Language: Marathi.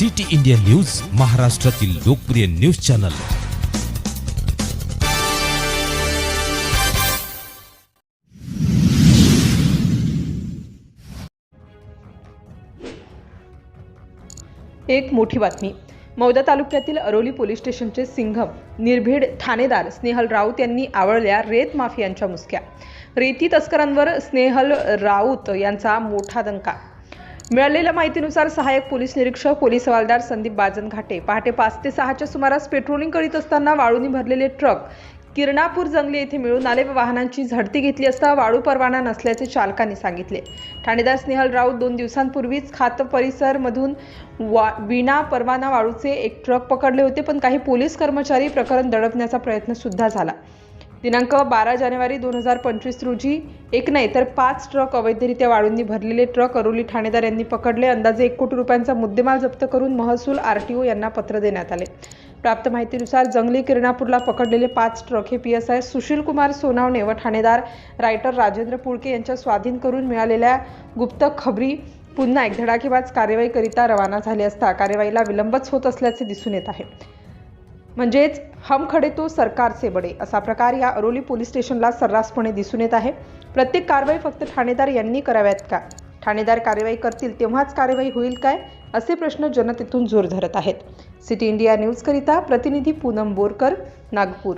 सिटी इंडिया न्यूज महाराष्ट्रातील लोकप्रिय न्यूज चॅनल. एक मोठी बातमी. मौदा तालुक्यातील अरोली पोलीस स्टेशनचे सिंघम निर्भीड ठाणेदार स्नेहल राऊत यांनी आवळल्या रेत माफियांच्या मुसक्या. रेती तस्करांवर स्नेहल राऊत यांचा मोठा दंका मिळालेल्या माहितीनुसार सहाय्यक पोलीस निरीक्षक पोलीस हवालदार संदीप बाजनघाटे पहाटे पाच ते सहाच्या सुमारास पेट्रोलिंग करीत असताना वाळूनी भरलेले ट्रक किरणापूर जंगली येथे मिळून आले व वाहनांची झडती घेतली असता वाळू परवाना नसल्याचे चालकांनी सांगितले. ठाणेदार स्नेहल राऊत दोन दिवसांपूर्वीच खात परिसरमधून वा विना परवाना वाळूचे एक ट्रक पकडले होते पण काही पोलीस कर्मचारी प्रकरण दडपण्याचा प्रयत्न सुद्धा झाला. दिनांक बारा जानेवारी दोन हजार पंचवीस रोजी एक नाही तर पाच ट्रक अवैधरित्या वाळूंनी भरलेले ट्रक अरोली ठाणेदार यांनी पकडले. अंदाजे एक कोटी रुपयांचा मुद्देमाल जप्त करून महसूल आर टी ओ यांना पत्र देण्यात आले. प्राप्त माहितीनुसार जंगली किरणापूरला पकडलेले पाच ट्रक हे P S I Sushil Kumar Sonawane व ठाणेदार रायटर राजेंद्र पुळके यांच्या स्वाधीन करून मिळालेल्या गुप्त खबरी पुन्हा एक धडाकेबाज कार्यवाहीकरिता रवाना झाले असता कार्यवाहीला विलंबच होत असल्याचे दिसून येत आहे. म्हणजेच हम खडे तो सरकारचे बडे असा प्रकार या अरोली पोलीस स्टेशनला सर्रासपणे दिसून येत आहे. प्रत्येक कारवाई फक्त ठाणेदार यांनी कराव्यात का? ठाणेदार कार्यवाही करतील तेव्हाच कार्यवाही होईल काय? असे प्रश्न जनतेतून जोर धरत आहेत. सिटी इंडिया न्यूजकरिता प्रतिनिधी पूनम बोरकर नागपूर.